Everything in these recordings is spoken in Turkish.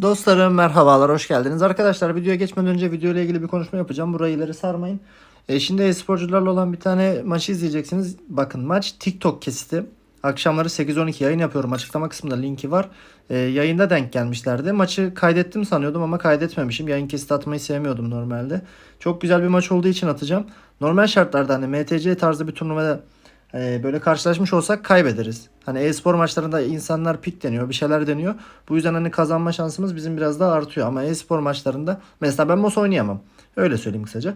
Dostlarım merhabalar hoş geldiniz. Arkadaşlar videoya geçmeden önce video ile ilgili bir konuşma yapacağım. Burayı ileri sarmayın. E, şimdi e-sporcularla olan bir tane maçı izleyeceksiniz. Bakın maç TikTok kesiti. Akşamları 8-12 yayın yapıyorum. Açıklama kısmında linki var. E, yayında denk gelmişlerdi. Maçı kaydettim sanıyordum ama kaydetmemişim. Yayın kesiti atmayı sevmiyordum normalde. Çok güzel bir maç olduğu için atacağım. Normal şartlarda hani MTC tarzı bir turnuvada e, böyle karşılaşmış olsak kaybederiz. Hani e-spor maçlarında insanlar pik deniyor, bir şeyler deniyor. Bu yüzden hani kazanma şansımız bizim biraz daha artıyor. Ama e-spor maçlarında mesela ben MOS oynayamam. Öyle söyleyeyim kısaca.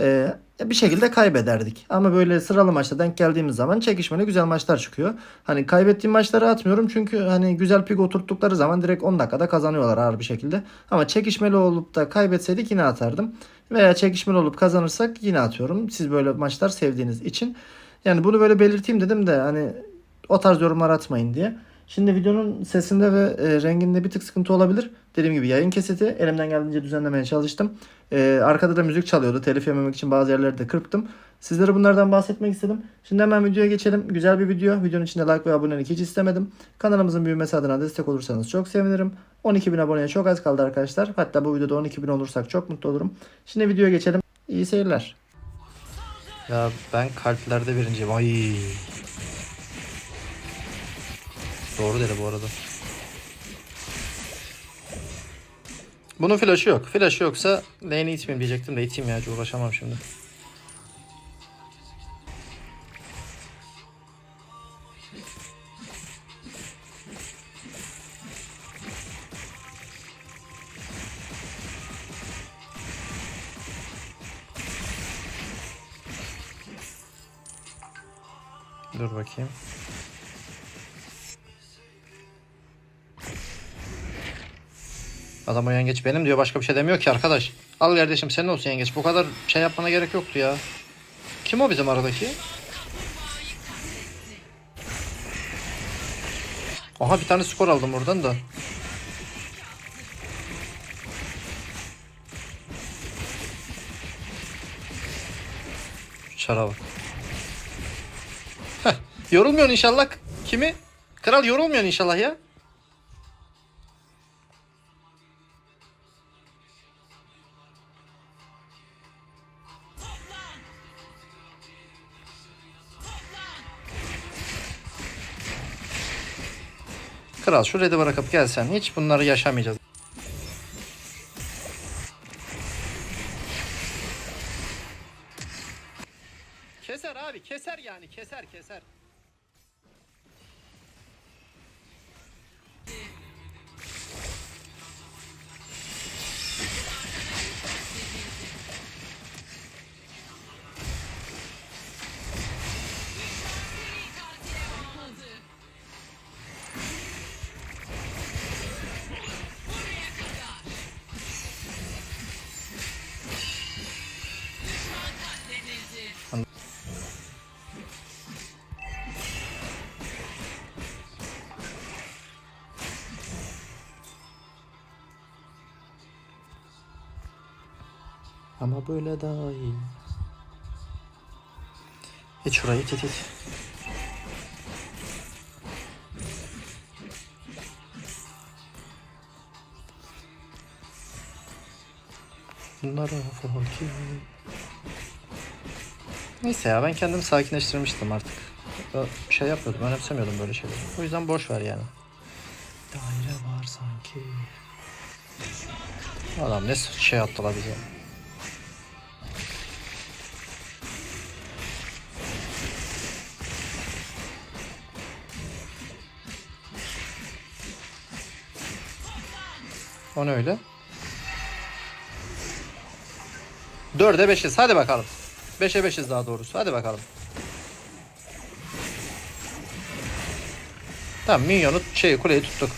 E, bir şekilde kaybederdik. Ama böyle sıralı maçta denk geldiğimiz zaman çekişmeli güzel maçlar çıkıyor. Hani kaybettiğim maçları atmıyorum çünkü hani güzel pik oturttukları zaman direkt 10 dakikada kazanıyorlar ağır bir şekilde. Ama çekişmeli olup da kaybetseydik yine atardım. Veya çekişmeli olup kazanırsak yine atıyorum. Siz böyle maçlar sevdiğiniz için. Yani bunu böyle belirteyim dedim de hani o tarz yorumlar atmayın diye. Şimdi videonun sesinde ve e, renginde bir tık sıkıntı olabilir. Dediğim gibi yayın kesiti elimden geldiğince düzenlemeye çalıştım. E, arkada da müzik çalıyordu. Telif yememek için bazı yerleri de kırptım. Sizlere bunlardan bahsetmek istedim. Şimdi hemen videoya geçelim. Güzel bir video. Videonun içinde like ve abonelik hiç istemedim. Kanalımızın büyümesi adına destek olursanız çok sevinirim. 12.000 aboneye çok az kaldı arkadaşlar. Hatta bu videoda 12.000 olursak çok mutlu olurum. Şimdi videoya geçelim. İyi seyirler. Ya ben kalplerde birinciyim. Ay. Doğru dedi bu arada. Bunun flaşı yok. Flaşı yoksa lane'i itmeyeyim diyecektim de iteyim ya. Uğraşamam şimdi. Dur bakayım. Adam o yengeç benim diyor başka bir şey demiyor ki arkadaş. Al kardeşim senin olsun yengeç. Bu kadar şey yapmana gerek yoktu ya. Kim o bizim aradaki? Aha bir tane skor aldım oradan da. Çara bak. Yorulmuyorsun inşallah. Kimi? Kral yorulmuyorsun inşallah ya. Kral şu red'i bırakıp gelsen hiç bunları yaşamayacağız. Ama böyle daha iyi. Hiç şurayı it it it. Bunlara fakir. Neyse ya ben kendimi sakinleştirmiştim artık. Bir şey yapmıyordum, önemsemiyordum böyle şeyleri. O yüzden boş ver yani. Daire var sanki. Adam ne şey attılar bize. O öyle? Dörde beşiz. Hadi bakalım. Beşe beşiz daha doğrusu. Hadi bakalım. Tamam minyonu şey kuleyi tuttuk.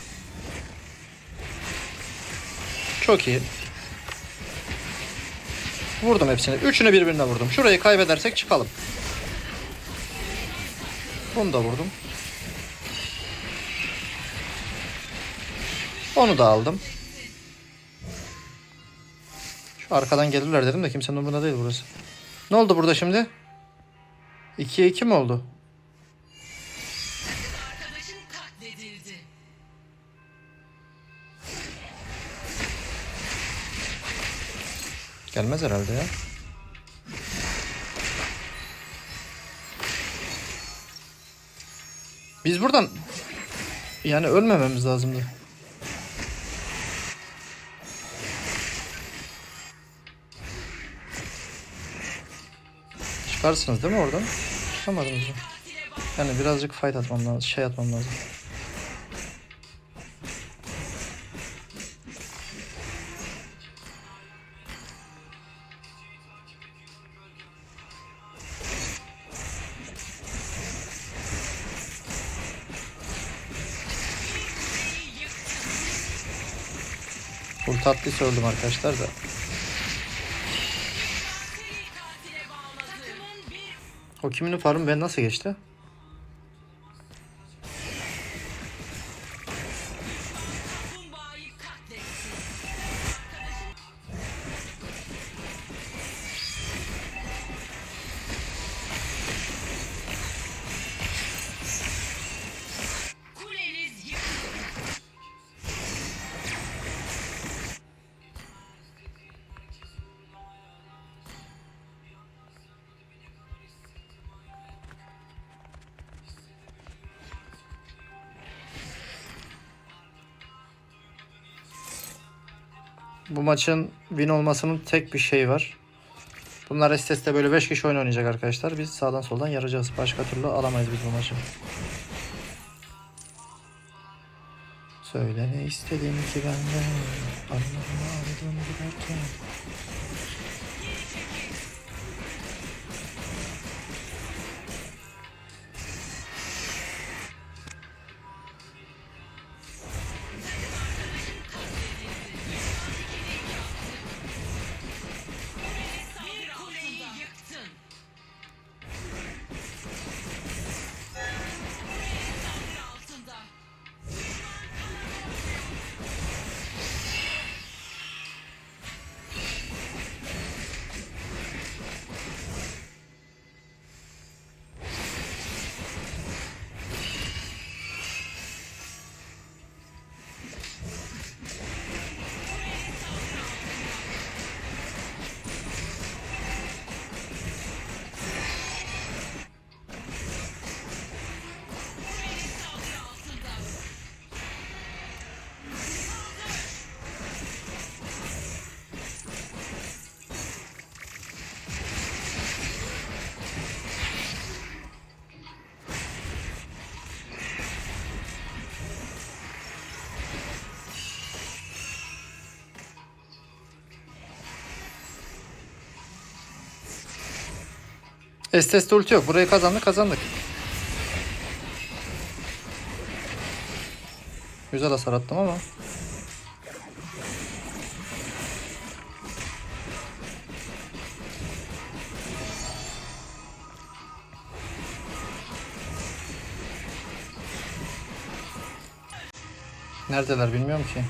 Çok iyi. Vurdum hepsini. Üçünü birbirine vurdum. Şurayı kaybedersek çıkalım. Bunu da vurdum. Onu da aldım. Arkadan gelirler dedim de kimsenin umurunda değil burası. Ne oldu burada şimdi? 2'ye 2 mi oldu? Gelmez herhalde ya. Biz buradan yani ölmememiz lazımdı. Çıkarsınız değil mi oradan? Çıkamadınız mı? Yani birazcık fight atmam lazım. Şey atmam lazım. Full tatlıysa öldüm arkadaşlar da. O kimin farmı ben nasıl geçti? Bu maçın win olmasının tek bir şeyi var. Bunlar STS'de böyle 5 kişi oyun oynayacak arkadaşlar. Biz sağdan soldan yarayacağız. Başka türlü alamayız biz bu maçı. Söyle ne istedin ki benden Anlarımı aldın giderken STS'de ulti yok. Burayı kazandık kazandık. Güzel hasar attım ama. Neredeler bilmiyorum ki.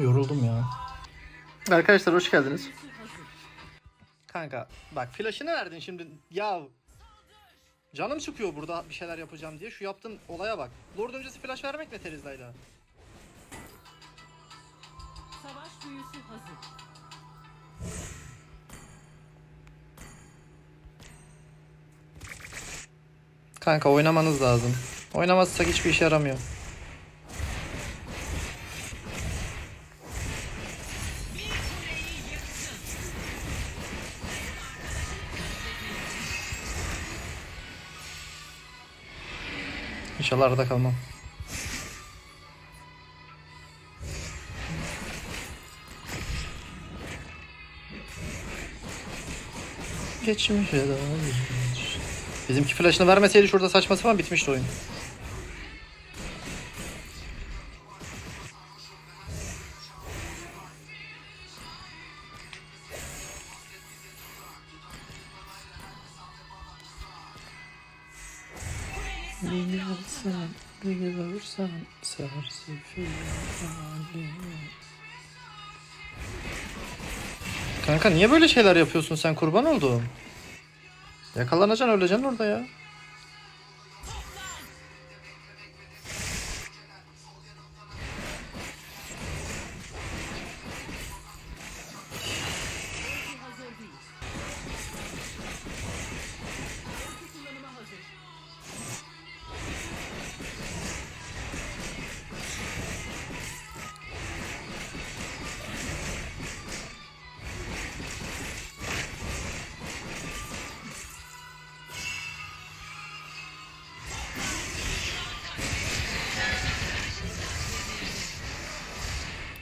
Yoruldum ya. Arkadaşlar hoş geldiniz. Kanka bak flaşını verdin şimdi ya. Canım çıkıyor burada bir şeyler yapacağım diye. Şu yaptığın olaya bak. Lord öncesi flash vermek ne Terizla'yla? Savaş büyüsü hazır. Kanka oynamanız lazım. Oynamazsak hiçbir işe yaramıyor. İnşallah arada kalmam. Geçmişe dair. Bizimki flash'ını vermeseydi şurada saçma sapan bitmişti oyun. Görsen, sersefil Kanka niye böyle şeyler yapıyorsun sen kurban oldum. Yakalanacaksın öleceksin orada ya.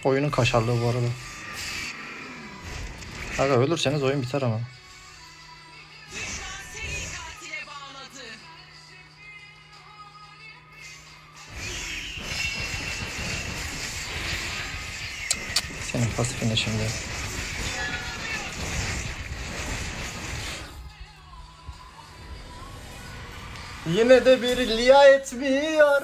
Oyunun kaşarlığı bu arada. Aga ölürseniz oyun biter ama. Senin pasifine şimdi. Yine de bir liya etmiyor.